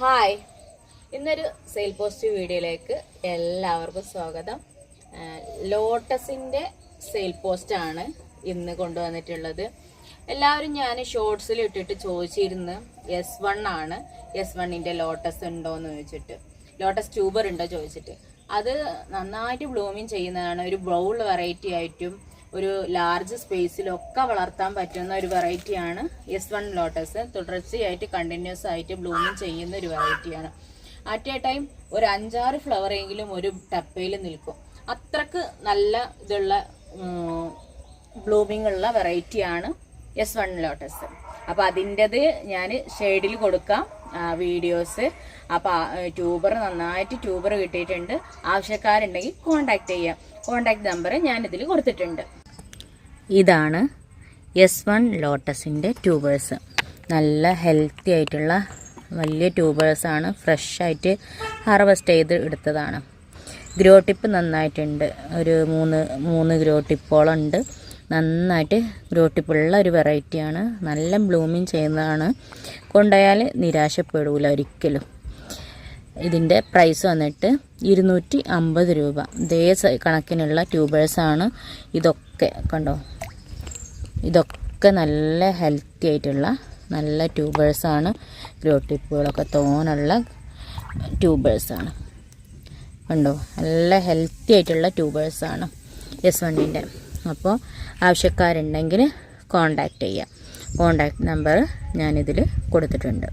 Hi. ഇന്നൊരു sale post വീഡിയോയിലേക്ക് എല്ലാവർക്കും സ്വാഗതം. ലോട്ടസിന്റെ സെയിൽ പോസ്റ്റാണ് ഇന്ന് കൊണ്ടുവന്നിട്ടുള്ളത്. എല്ലാവരും ഞാൻ ഷോർട്സിൽ ഇട്ടിട്ട് ചോദിച്ചിരുന്നു എസ് വൺ ആണ് എസ് വണ്ണിന്റെ ലോട്ടസ് ഉണ്ടോ എന്ന് ചോദിച്ചിട്ട്. ലോട്ടസ് ട്യൂബർ ഉണ്ടോ? ചോദിച്ചിട്ട്. അത് നന്നായിട്ട് ബ്ലൂമിങ് ചെയ്യുന്നതാണ്. ഒരു ബ്രൗൾ വെറൈറ്റി ആയിട്ടും ഒരു ലാർജ് സ്പേസിലൊക്കെ വളർത്താൻ പറ്റുന്ന ഒരു വെറൈറ്റിയാണ് എസ് വൺ ലോട്ടസ് തുടർച്ചയായിട്ട് കണ്ടിന്യൂസ് ആയിട്ട് ബ്ലൂമിങ് ചെയ്യുന്ന ഒരു വെറൈറ്റിയാണ് അറ്റ് എ ടൈം ഒരു അഞ്ചാറ് ഫ്ലവർ എങ്കിലും ഒരു ടപ്പയിൽ നിൽക്കും. അത്രയ്ക്ക് നല്ല ഇതുള്ള ബ്ലൂമിംഗ് ഉള്ള വെറൈറ്റിയാണ് എസ് വൺ ലോട്ടസ് അപ്പം അതിന്റെത് ഞാൻ ഷെയ്ഡിൽ കൊടുക്കാം. വീഡിയോസ് അപ്പോൾ ട്യൂബർ നന്നായിട്ട് ട്യൂബർ കിട്ടിയിട്ടുണ്ട്. ആവശ്യക്കാരുണ്ടെങ്കിൽ കോണ്ടാക്ട് ചെയ്യാം. കോണ്ടാക്ട് നമ്പർ ഞാനിതിൽ കൊടുത്തിട്ടുണ്ട്. ഇതാണ് എസ് വൺ ലോട്ടസിന്റെ ട്യൂബേഴ്സ് നല്ല ഹെൽത്തി ആയിട്ടുള്ള വലിയ ട്യൂബേഴ്സാണ് ഫ്രഷായിട്ട് ഹാർവെസ്റ്റ് ചെയ്ത് എടുത്തതാണ്. ഗ്രോ ടിപ്പ് നന്നായിട്ടുണ്ട്. ഒരു മൂന്ന് മൂന്ന് ഗ്രോ ടിപ്പോളം ഉണ്ട്. നന്നായിട്ട് ഗ്രോ ടിപ്പുള്ള ഒരു വെറൈറ്റിയാണ് നല്ല ബ്ലൂമിങ് ചെയ്യുന്നതാണ്. കൊണ്ടുപോയാൽ നിരാശപ്പെടൂല ഒരിക്കലും. ഇതിന്റെ പ്രൈസ് വന്നിട്ട് ഇരുന്നൂറ്റി അമ്പത് രൂപ. ഇതേ കണക്കിനുള്ള ട്യൂബേഴ്സാണ് ഇതൊക്കെ കണ്ടോ? ഇതൊക്കെ നല്ല ഹെൽത്തി ആയിട്ടുള്ള നല്ല ട്യൂബേഴ്സാണ് ഗ്രോ ടിപ്പുകളൊക്കെ തോനുള്ള ട്യൂബേഴ്സാണ് കണ്ടോ? നല്ല ഹെൽത്തി ആയിട്ടുള്ള ട്യൂബേഴ്സാണ് എസ് വണ്ണിന്റെ അപ്പോൾ ആവശ്യക്കാരുണ്ടെങ്കിൽ കോണ്ടാക്റ്റ് ചെയ്യുക കോണ്ടാക്ട് നമ്പർ ഞാനിതിൽ കൊടുത്തിട്ടുണ്ട്.